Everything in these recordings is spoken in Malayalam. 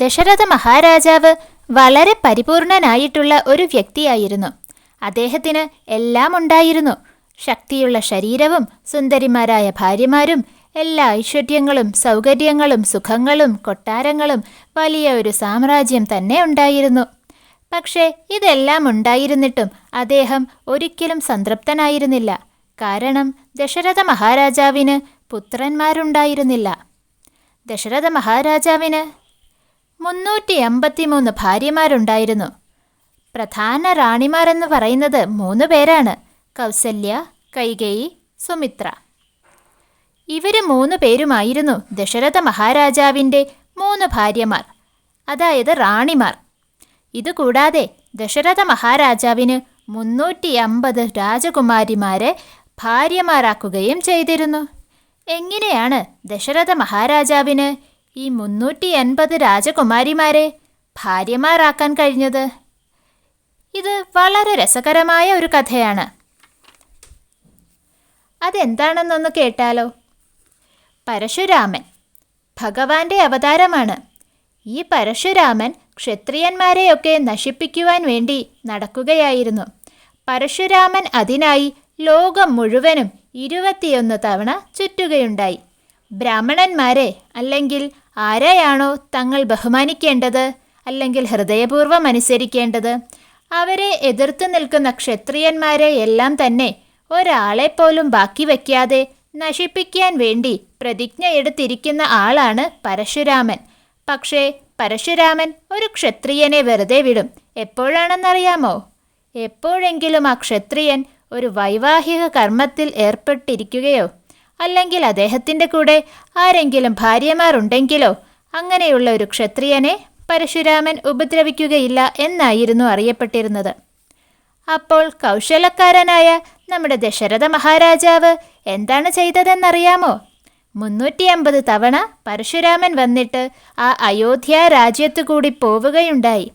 ദശരഥ മഹാരാജാവ് വളരെ പരിപൂർണനായിട്ടുള്ള ഒരു വ്യക്തിയായിരുന്നു. അദ്ദേഹത്തിന് എല്ലാം ഉണ്ടായിരുന്നു. ശക്തിയുള്ള ശരീരവും സുന്ദരിമാരായ ഭാര്യമാരും എല്ലാ ഐശ്വര്യങ്ങളും സൗകര്യങ്ങളും സുഖങ്ങളും കൊട്ടാരങ്ങളും വലിയ ഒരു സാമ്രാജ്യം തന്നെ ഉണ്ടായിരുന്നു. പക്ഷേ ഇതെല്ലാം ഉണ്ടായിരുന്നിട്ടും അദ്ദേഹം ഒരിക്കലും സംതൃപ്തനായിരുന്നില്ല. കാരണം ദശരഥ മഹാരാജാവിന് പുത്രന്മാരുണ്ടായിരുന്നില്ല. ദശരഥ മഹാരാജാവിന് മുന്നൂറ്റി എൺപത്തിമൂന്ന് ഭാര്യമാരുണ്ടായിരുന്നു. പ്രധാന റാണിമാരെന്ന് പറയുന്നത് മൂന്ന് പേരാണ്. കൗസല്യ കൈകേയി സുമിത്ര. ഇവർ മൂന്ന് പേരുമായിരുന്നു ദശരഥ മഹാരാജാവിന്റെ മൂന്ന് ഭാര്യമാർ അതായത് റാണിമാർ. ഇതുകൂടാതെ ദശരഥ മഹാരാജാവിന് മുന്നൂറ്റി അമ്പത് രാജകുമാരിമാരെ ഭാര്യമാരാക്കുകയും ചെയ്തിരുന്നു. എങ്ങനെയാണ് ദശരഥ മഹാരാജാവിന് ഈ മുന്നൂറ്റി എൺപത് രാജകുമാരിമാരെ ഭാര്യമാരാക്കാൻ കഴിഞ്ഞത്? ഇത് വളരെ രസകരമായ ഒരു കഥയാണ്. അതെന്താണെന്നൊന്ന് കേട്ടാലോ? പരശുരാമൻ ഭഗവാന്റെ അവതാരമാണ്. ഈ പരശുരാമൻ ക്ഷത്രിയന്മാരെയൊക്കെ നശിപ്പിക്കുവാൻ വേണ്ടി നടക്കുകയായിരുന്നു. പരശുരാമൻ അതിനായി ലോകം മുഴുവനും ഇരുപത്തിയൊന്ന് തവണ ചുറ്റുകയുണ്ടായി. ബ്രാഹ്മണന്മാരെ അല്ലെങ്കിൽ ആരെയാണോ തങ്ങൾ ബഹുമാനിക്കേണ്ടത് അല്ലെങ്കിൽ ഹൃദയപൂർവം അനുസരിക്കേണ്ടത്? അവരെ എതിർത്ത് നിൽക്കുന്ന ക്ഷത്രിയന്മാരെ എല്ലാം തന്നെ ഒരാളെപ്പോലും ബാക്കി വയ്ക്കാതെ നശിപ്പിക്കാൻ വേണ്ടി പ്രതിജ്ഞ എടുത്തിരിക്കുന്ന ആളാണ് പരശുരാമൻ. പക്ഷേ പരശുരാമൻ ഒരു ക്ഷത്രിയനെ വെറുതെ വിടും. എപ്പോഴാണെന്നറിയാമോ? എപ്പോഴെങ്കിലും ആ ക്ഷത്രിയൻ ഒരു വൈവാഹിക കർമ്മത്തിൽ ഏർപ്പെട്ടിരിക്കുകയോ അല്ലെങ്കിൽ അദ്ദേഹത്തിന്റെ കൂടെ ആരെങ്കിലും ഭാര്യമാരുണ്ടെങ്കിലോ? അങ്ങനെയുള്ള ഒരു ക്ഷത്രിയനെ പരശുരാമൻ ഉപദ്രവിക്കുകയില്ല എന്നായിരുന്നു അറിയപ്പെട്ടിരുന്നത്. അപ്പോൾ കൗശലക്കാരനായ നമ്മുടെ ദശരഥ മഹാരാജാവ് എന്താണ് ചെയ്തതെന്നറിയാമോ? മുന്നൂറ്റി അമ്പത് തവണ പരശുരാമൻ വന്നിട്ട് ആ അയോധ്യ രാജ്യത്തു കൂടി പോവുകയുണ്ടായി.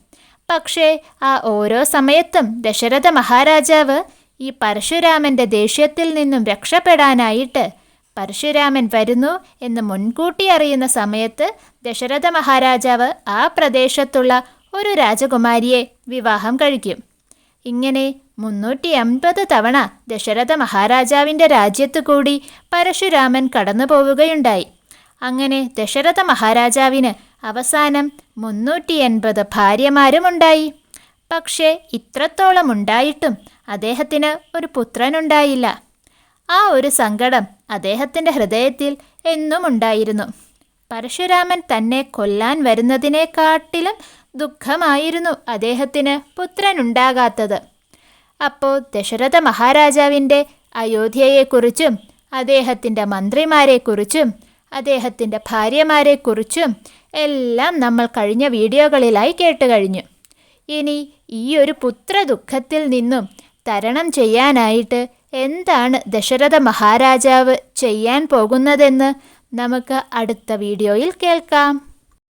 പക്ഷേ ആ ഓരോ സമയത്തും ദശരഥ മഹാരാജാവ് ഈ പരശുരാമന്റെ ദേഷ്യത്തിൽ നിന്നും രക്ഷപ്പെടാനായിട്ട് പരശുരാമൻ വരുന്നു എന്ന് മുൻകൂട്ടി അറിയുന്ന സമയത്ത് ദശരഥ മഹാരാജാവ് ആ പ്രദേശത്തുള്ള ഒരു രാജകുമാരിയെ വിവാഹം കഴിക്കും. ഇങ്ങനെ മുന്നൂറ്റി അമ്പത് തവണ ദശരഥ മഹാരാജാവിന്റെ രാജ്യത്തു കൂടി പരശുരാമൻ കടന്നു പോവുകയുണ്ടായി. അങ്ങനെ ദശരഥ മഹാരാജാവിന് അവസാനം മുന്നൂറ്റി എൺപത് ഭാര്യമാരുമുണ്ടായി. പക്ഷേ ഇത്രത്തോളം ഉണ്ടായിട്ടും അദ്ദേഹത്തിന് ഒരു പുത്രനുണ്ടായില്ല. ആ ഒരു സങ്കടം അദ്ദേഹത്തിന്റെ ഹൃദയത്തിൽ എന്നും ഉണ്ടായിരുന്നു. പരശുരാമൻ തന്നെ കൊല്ലാൻ വരുന്നതിനെക്കാട്ടിലും ദുഃഖമായിരുന്നു അദ്ദേഹത്തിന് പുത്രനുണ്ടാകാത്തത്. അപ്പോൾ ദശരഥ മഹാരാജാവിന്റെ അയോധ്യയെക്കുറിച്ചും അദ്ദേഹത്തിന്റെ മന്ത്രിമാരെക്കുറിച്ചും അദ്ദേഹത്തിന്റെ ഭാര്യമാരെക്കുറിച്ചും എല്ലാം നമ്മൾ കഴിഞ്ഞ വീഡിയോകളിലായി കേട്ട് കഴിഞ്ഞു. ഇനി ഈ ഒരു പുത്ര ദുഃഖത്തിൽ നിന്നും തരണം ചെയ്യാനായിട്ട് എന്താണ് ദശരഥ മഹാരാജാവ് ചെയ്യാൻ പോകുന്നതെന്ന് നമുക്ക് അടുത്ത വീഡിയോയിൽ കേൾക്കാം.